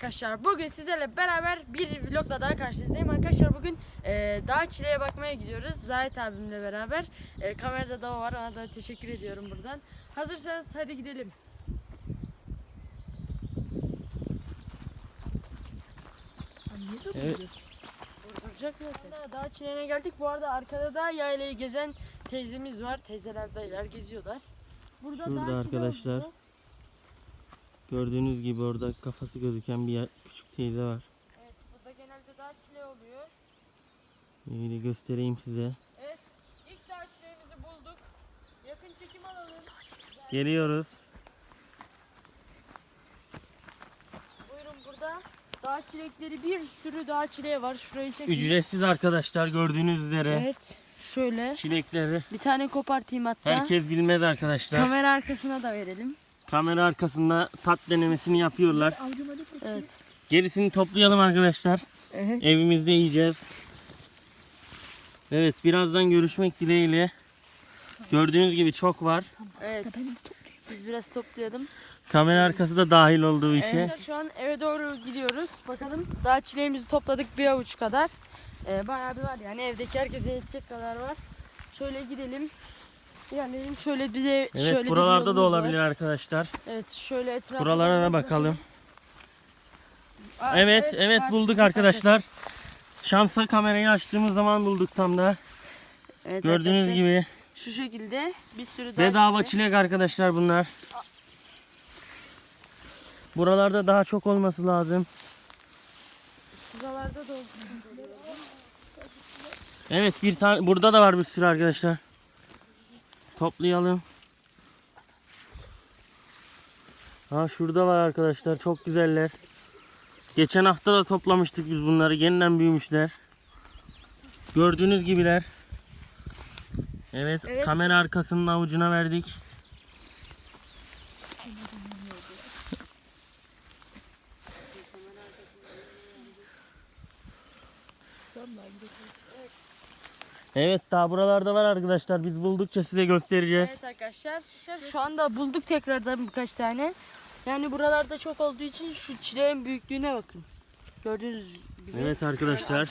Arkadaşlar bugün sizlerle beraber bir vlogla daha karşınızdayım. Arkadaşlar bugün e, dağ çileğe bakmaya gidiyoruz. Zahit abimle beraber. E, kamerada da o var. Ona da teşekkür ediyorum buradan. Hazırsanız hadi gidelim. Evet. Durduracak zaten. Dağ çileğine geldik. Bu arada arkada da yaylayı gezen teyzemiz var. Teyzeler dayılar geziyorlar. Burada Şurada arkadaşlar. oluyor. Gördüğünüz gibi orada kafası gözüken bir yer- küçük teyze var. Evet burada genelde dağ çileği oluyor. Öyle göstereyim size. Evet, ilk dağ çileğimizi bulduk. Yakın çekim alalım. Geliyoruz. Buyurun burada dağ çilekleri bir sürü dağ çileği var. Şurayı çekin. Ücretsiz arkadaşlar gördüğünüz üzere. Evet, şöyle. Çilekleri Bir tane kopartayım hatta. herkes bilmez arkadaşlar. Kamera arkasına da verelim. Kamera arkasında tat denemesini yapıyorlar. Evet. Gerisini toplayalım arkadaşlar. Evet. Evimizde yiyeceğiz. Evet birazdan görüşmek dileğiyle. Gördüğünüz gibi çok var. Evet. Biz biraz toplayalım. Kamera arkası da dahil olduğu işe. Evet, şu an eve doğru gidiyoruz. Bakalım dağ çileğimizi topladık bir avuç kadar. Ee, bayağı bir var yani evdeki herkese yetecek kadar var. Şöyle gidelim. Yani şöyle bir de Evet şöyle buralarda da yolumuz var. olabilir arkadaşlar. Evet şöyle etrafına Buralara da bakalım. Aa, Evet evet var. bulduk arkadaşlar. Şansa kamerayı açtığımız zaman bulduk tam da. Evet, Gördüğünüz arkadaşlar, gibi şu şekilde bir sürü dağ bedava çileği. çilek arkadaşlar bunlar. Buralarda daha çok olması lazım. Şuralarda da olsun. Evet bir tane burada da var bir sürü arkadaşlar. Toplayalım. Ha şurada var arkadaşlar çok güzeller. Geçen hafta da toplamıştık biz bunları. Yeniden büyümüşler. Gördüğünüz gibiler. Evet, Evet. kamera arkasının avucuna verdik. Evet daha buralarda var arkadaşlar. Biz buldukça size göstereceğiz. Evet arkadaşlar şu anda bulduk tekrardan birkaç tane. Yani buralarda çok olduğu için şu çileğin büyüklüğüne bakın. Gördüğünüz gibi. Evet arkadaşlar.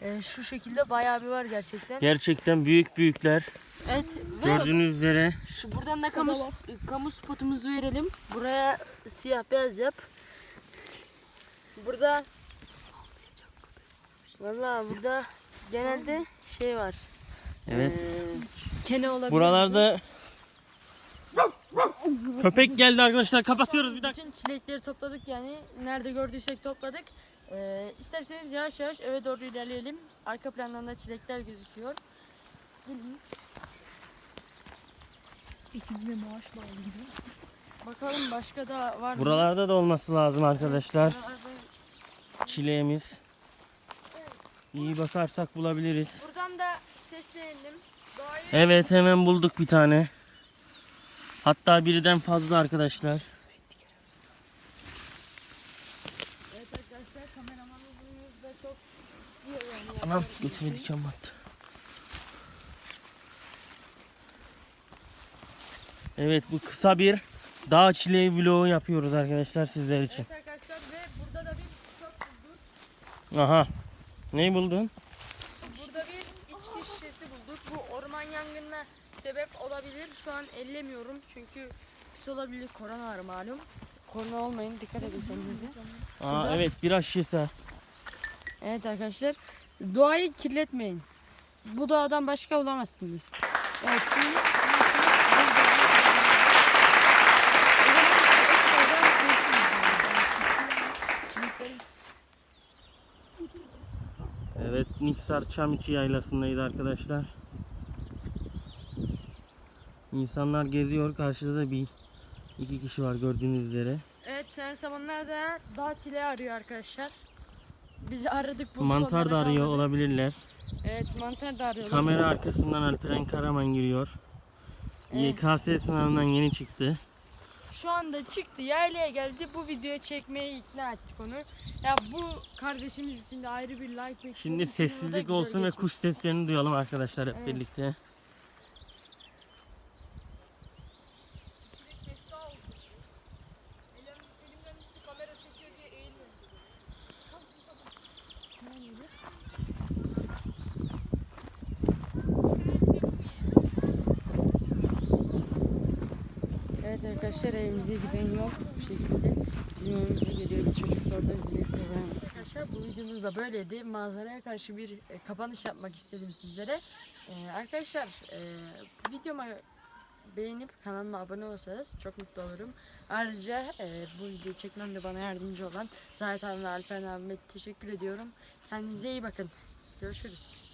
Ee, şu şekilde bayağı bir var gerçekten. Gerçekten büyük büyükler. Evet. Ve Gördüğünüz üzere. şu buradan da kamu, kamu spotumuzu verelim. Buraya siyah beyaz yap. Burada Vallahi burada genelde şey var. Evet. Ee, kene olabilir. Buralarda köpek geldi arkadaşlar. Kapatıyoruz bir dakika. Bütün çilekleri topladık yani. Nerede gördüysek topladık. Ee, isterseniz yavaş yavaş eve doğru ilerleyelim. Arka plandan da çilekler gözüküyor. Gelin. İkizine maaş bağlı gibi. Bakalım başka da var mı? Buralarda da olması lazım arkadaşlar. Buralarda- Çileğimiz. İyi bakarsak bulabiliriz. Buradan da seslenelim. Doğayı Evet hemen bulduk bir tane. Hatta birden fazla arkadaşlar. Evet arkadaşlar kameramanımız da çok işliyor yani. Anam götüme diken battı. Evet bu kısa bir dağ çileği vlogu yapıyoruz arkadaşlar sizler için. Evet arkadaşlar ve burada da bir çok bulduk. Aha. Neyi buldun? Burada bir içki şişesi bulduk. Bu orman yangınına sebep olabilir. Şu an ellemiyorum çünkü pis olabilir. Korona var malum. Korona olmayın dikkat edin kendinize. Aa Burada- evet biraz şişe. Evet arkadaşlar doğayı kirletmeyin. Bu doğadan başka bulamazsınız. Evet şimdi Niksar Çamiçi yaylasındayız arkadaşlar. İnsanlar geziyor. Karşıda da bir iki kişi var gördüğünüz üzere. Evet sen zamanlar da dağ çileği arıyor arkadaşlar. Bizi aradık bulduk. Mantar onları da arıyor kaldırdık. olabilirler. Evet mantar da arıyorlar. Kamera arkasından Alperen Karaman giriyor. Evet. YKS sınavından yeni çıktı. Şu anda çıktı yaylaya geldi bu videoya çekmeye ikna ettik onu. Ya bu kardeşimiz için de ayrı bir like bekliyoruz. Şimdi sessizlik olsun ve kuş seslerini duyalım arkadaşlar hep Evet. birlikte. Arkadaşlar evimize giden yok bu şekilde. Bizim evimize geliyor bir çocuk da orada bizi bekliyor. Arkadaşlar bu videomuz da böyleydi. Manzaraya karşı bir e, kapanış yapmak istedim sizlere. E, arkadaşlar e, videoma beğenip kanalıma abone olursanız çok mutlu olurum. Ayrıca e, bu videoyu çekmemde bana yardımcı olan Zahit abim ve Alperen abime teşekkür ediyorum. Kendinize iyi bakın. Görüşürüz.